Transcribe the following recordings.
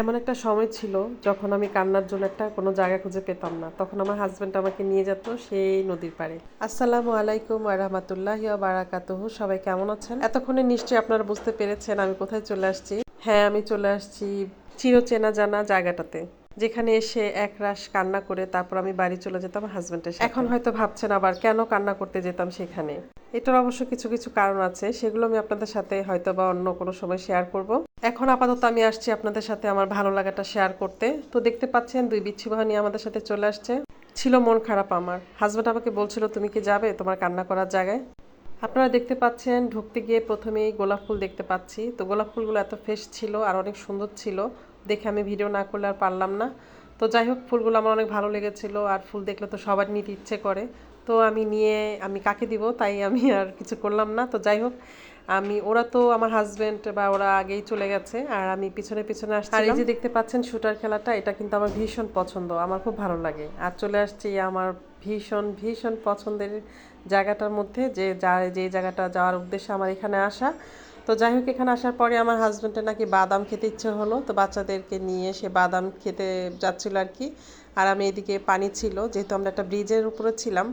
এমন একটা সময় ছিল যখন আমি কান্নার জন্য একটা কোনো জায়গা খুঁজে পেতাম না। তখন আমার হাজব্যান্ড আমাকে নিয়ে যেত সেই নদীর পাড়ে। আসসালামু আলাইকুম আরহামাতুল্লাহ বারাকাতুহ। সবাই কেমন আছেন? এতক্ষণে নিশ্চয়ই আপনারা বুঝতে পেরেছেন আমি কোথায় চলে আসছি। হ্যাঁ আমি চলে আসছি চিরচেনা জানা জায়গাটাতে। যেখানে এসে এক রাশ কান্না করে তারপর আমি বাড়ি চলে যেতাম হাজব্যান্ডের এখন হয়তো ভাবছেন আবার কেন কান্না করতে যেতাম সেখানে? এটার অবশ্য কিছু কিছু কারণ আছে, সেগুলো আমি আপনাদের সাথে হয়তো বা অন্য কোনো সময় শেয়ার করব। এখন আপাতত আমি আসছি আপনাদের সাথে আমার ভালো লাগাটা শেয়ার করতে। তো দেখতে পাচ্ছেন দুই বিচ্ছি বাহিনী আমাদের সাথে চলে আসছে। ছিল মন খারাপ আমার। হাজব্যান্ড আমাকে বলছিল, তুমি কি যাবে তোমার কান্না করার জায়গায়? আপনারা দেখতে পাচ্ছেন ঢুকতে গিয়ে প্রথমেই গোলাপ ফুল দেখতে পাচ্ছি। তো গোলাপ ফুলগুলো এত ফ্রেশ ছিল আর অনেক সুন্দর ছিল। দেখে আমি ভিডিও না করলে আর পারলাম না। তো যাই হোক, ফুলগুলো আমার অনেক ভালো লেগেছিল আর ফুল দেখলে তো সবার নিতে ইচ্ছে করে। তো আমি নিয়ে, আমি কাকে দিব তাই আমি আর কিছু করলাম না। তো যাই হোক, আমি, ওরা তো আমার হাজবেন্ড বা ওরা আগেই চলে গেছে আর আমি পিছনে পিছনে আসছি আর এই যে দেখতে পাচ্ছেন শুটার খেলাটা, এটা কিন্তু আমার ভীষণ পছন্দ। আমার খুব ভালো লাগে। আর চলে আসছি আমার ভীষণ ভীষণ পছন্দের জায়গাটার মধ্যে যে, যা, যে জায়গাটা যাওয়ার উদ্দেশ্যে আমার এখানে আসা। তো যাই হোক এখানে আসার পরে আমার হাজব্যান্ডের নাকি বাদাম খেতে ইচ্ছে হলো, তো বাচ্চাদেরকে নিয়ে সে বাদাম খেতে যাচ্ছিল আর কি। আর আমি এদিকে পানি ছিল, যেহেতু আমরা একটা ব্রিজের উপরে ছিলাম।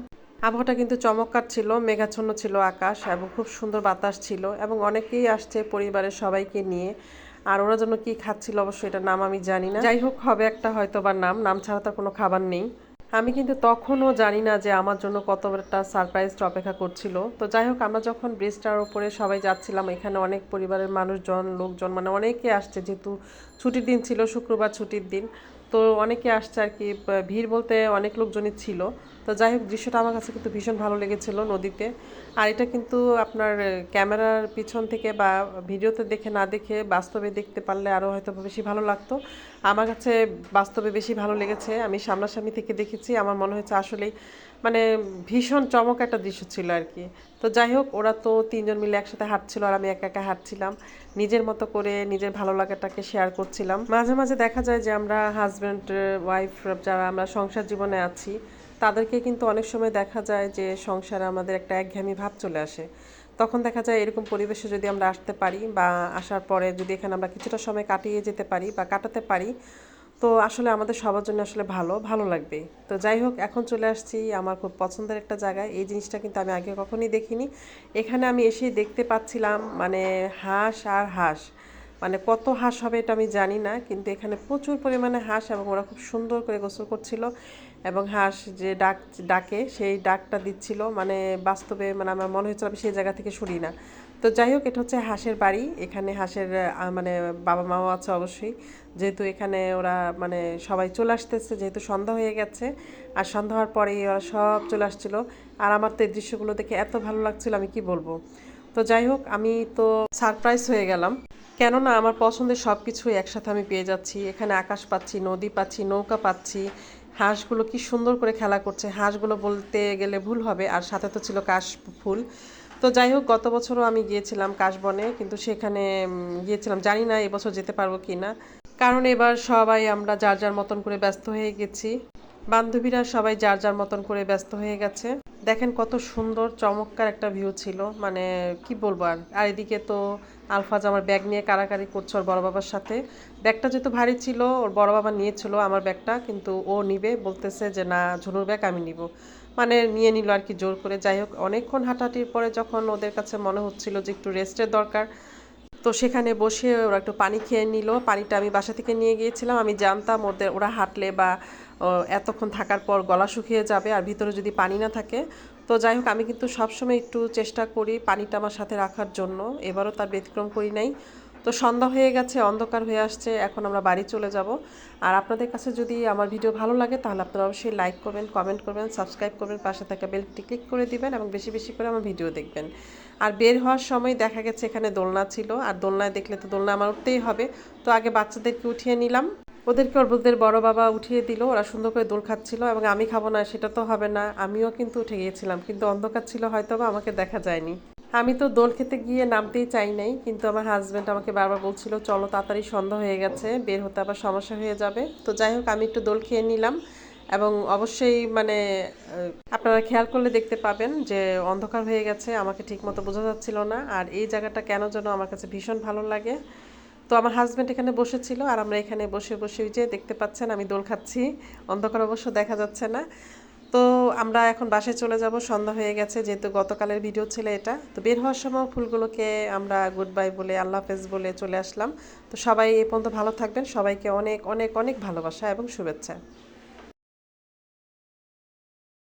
আবহাওয়াটা কিন্তু চমৎকার ছিল, মেঘাচ্ছন্ন ছিল আকাশ এবং খুব সুন্দর বাতাস ছিল এবং অনেকেই আসছে পরিবারের সবাইকে নিয়ে। আর ওরা জন্য কি খাচ্ছিল অবশ্যই এটা নাম আমি জানি না। যাই হোক হবে একটা হয়তো বা নাম নাম ছাড়া তার কোনো খাবার নেই। আমি কিন্তু তখনও জানি না যে আমার জন্য কত একটা সারপ্রাইজটা অপেক্ষা করছিল। তো যাই হোক, আমরা যখন ব্রিজটার ওপরে সবাই যাচ্ছিলাম, এখানে অনেক পরিবারের মানুষজন, লোকজন মানে অনেকে আসছে, যেহেতু ছুটির দিন ছিল, শুক্রবার ছুটির দিন। তো অনেকে আসছে আর কি ভিড় বলতে অনেক লোকজনই ছিল। তো যাই হোক, দৃশ্যটা আমার কাছে কিন্তু ভীষণ ভালো লেগেছিল নদীতে। আর এটা কিন্তু আপনার ক্যামেরার পিছন থেকে বা ভিডিওতে দেখে না দেখে বাস্তবে দেখতে পারলে আরও হয়তো বেশি ভালো লাগতো। আমার কাছে বাস্তবে বেশি ভালো লেগেছে। আমি সামনাসামনি থেকে দেখেছি, আমার মনে হয়েছে আসলেই মানে ভীষণ চমক একটা দৃশ্য ছিল আর কি। তো যাই হোক, ওরা তো তিনজন মিলে একসাথে হাঁটছিল আর আমি একা একা হাঁটছিলাম। নিজের মতো করে নিজের ভালো লাগাটাকে শেয়ার করছিলাম। মাঝে মাঝে দেখা যায় যে আমরা হাজব্যান্ড ওয়াইফ যারা আমরা সংসার জীবনে আছি, তাদেরকে কিন্তু অনেক সময় দেখা যায় যে সংসারে আমাদের একটা একঘেয়েমি ভাব চলে আসে। তখন দেখা যায় এরকম পরিবেশে যদি আমরা আসতে পারি বা আসার পরে যদি এখানে আমরা কিছুটা সময় কাটিয়ে যেতে পারি বা কাটাতে পারি, তো আসলে আমাদের সবার জন্য আসলে ভালো ভালো লাগবে। তো যাই হোক, এখন চলে আসছি আমার খুব পছন্দের একটা জায়গায়। এই জিনিসটা কিন্তু আমি আগে কখনই দেখিনি। এখানে আমি এসে দেখতে পাচ্ছিলাম মানে হাঁস আর হাঁস। মানে কত হাঁস হবে এটা আমি জানি না, কিন্তু এখানে প্রচুর পরিমাণে হাঁস এবং ওরা খুব সুন্দর করে গোসল করছিল এবং হাঁস যে ডাক, ডাকে সেই ডাকটা দিচ্ছিল। মানে বাস্তবে মানে আমার মনে হয়েছিল আমি সেই জায়গা থেকে সরি না। তো যাই হোক, এটা হচ্ছে হাঁসের বাড়ি। এখানে হাঁসের মানে বাবা মাও আছে অবশ্যই। যেহেতু এখানে ওরা মানে সবাই চলে আসতেছে, যেহেতু সন্ধ্যা হয়ে গেছে। আর সন্ধ্যা হওয়ার পরেই ওরা সব চলে আসছিল। আর আমার তো এই দৃশ্যগুলো দেখে এত ভালো লাগছিল, আমি কি বলব? তো যাই হোক, আমি তো সারপ্রাইজ হয়ে গেলাম। কেননা আমার পছন্দের সব কিছুই একসাথে আমি পেয়ে যাচ্ছি। এখানে আকাশ পাচ্ছি, নদী পাচ্ছি, নৌকা পাচ্ছি। হাঁসগুলো কি সুন্দর করে খেলা করছে। হাঁসগুলো বলতে গেলে ভুল হবে, আর সাথে তো ছিল কাশ ফুল। তো যাই হোক, গত বছরও আমি গিয়েছিলাম কাশবনে, কিন্তু সেখানে গিয়েছিলাম। জানি না এবছর যেতে পারব কি না কারণ এবার সবাই আমরা যার যার মতন করে ব্যস্ত হয়ে গেছি। বান্ধবীরা সবাই যার যার মতন করে ব্যস্ত হয়ে গেছে। দেখেন কত সুন্দর, চমৎকার একটা ভিউ ছিল। মানে কি বলব আর? আর এদিকে তো আলফাজ আমার ব্যাগ নিয়ে কারাকারি করছে ওর বড় বাবার সাথে। ব্যাগটা যেহেতু ভারী ছিল, ওর বড় বাবা নিয়েছিল আমার ব্যাগটা কিন্তু ও নিবে, বলতেছে যে না, ঝুনুর ব্যাগ আমি নিব। মানে নিয়ে নিল আর কি জোর করে। যাই হোক, অনেকক্ষণ হাঁটাহাঁটির পরে যখন ওদের কাছে মনে হচ্ছিল যে একটু রেস্টের দরকার তো সেখানে বসে ওরা একটু পানি খেয়ে নিল। পানিটা আমি বাসা থেকে নিয়ে গিয়েছিলাম। আমি জানতাম ওদের ওরা হাঁটলে বা এতক্ষণ থাকার পর গলা শুকিয়ে যাবে আর ভিতরে যদি পানি না থাকে। তো যাই হোক, আমি কিন্তু সবসময় একটু চেষ্টা করি পানিটা আমার সাথে রাখার জন্য। এবারও তার ব্যতিক্রম করি নাই। তো সন্ধ্যা হয়ে গেছে, অন্ধকার হয়ে আসছে, এখন আমরা বাড়ি চলে যাব। আর আপনাদের কাছে যদি আমার ভিডিও ভালো লাগে, তাহলে আপনারা অবশ্যই লাইক করবেন কমেন্ট করবেন সাবস্ক্রাইব করবেন, পাশে থাকা বেলটি ক্লিক করে দিবেন এবং বেশি বেশি করে আমার ভিডিও দেখবেন। আর বের হওয়ার সময় দেখা গেছে এখানে দোলনা ছিল, আর দোলনায় দেখলে তো দোলনা আমার উঠতেই হবে। তো আগে বাচ্চাদেরকে উঠিয়ে নিলাম। ওদেরকে ওদের বড় বাবা উঠিয়ে দিল, ওরা সুন্দর করে দোল খাচ্ছিল এবং আমি খাব না, সেটা তো হবে না। আমিও কিন্তু উঠে গিয়েছিলাম, কিন্তু অন্ধকার ছিল হয়তো বা আমাকে দেখা যায়নি। আমি তো দোল খেতে গিয়ে নামতেই চাই নাই, কিন্তু আমার হাজব্যান্ড আমাকে বারবার বলছিল, চলো, তাড়াতাড়ি সন্ধ্যা হয়ে গেছে, বের হতে আবার সমস্যা হয়ে যাবে। তো যাই হোক, আমি একটু দোল খেয়ে নিলাম এবং অবশ্যই মানে আপনারা খেয়াল করলে দেখতে পাবেন যে অন্ধকার হয়ে গেছে, আমাকে ঠিকমতো বোঝা যাচ্ছিল না, আর এই জায়গাটা কেন যেন আমার কাছে ভীষণ ভালো লাগে। তো আমার হাজব্যান্ড এখানে বসেছিল, আর আমরা এখানে বসে বসে ওই যে দেখতে পাচ্ছেন, আমি দোল খাচ্ছি, অন্ধকার অবশ্য দেখা যাচ্ছে না। তো আমরা এখন বাসায় চলে যাব। সন্ধ্যা হয়ে গেছে, যেহেতু গতকালের ভিডিও ছিল এটা। তো বের হওয়ার সময় ফুলগুলোকে আমরা গুড বাই বলে, আল্লাহ হাফেজ বলে চলে আসলাম। তো সবাই এ পর্যন্ত ভালো থাকবেন। সবাইকে অনেক অনেক অনেক ভালোবাসা এবং শুভেচ্ছা।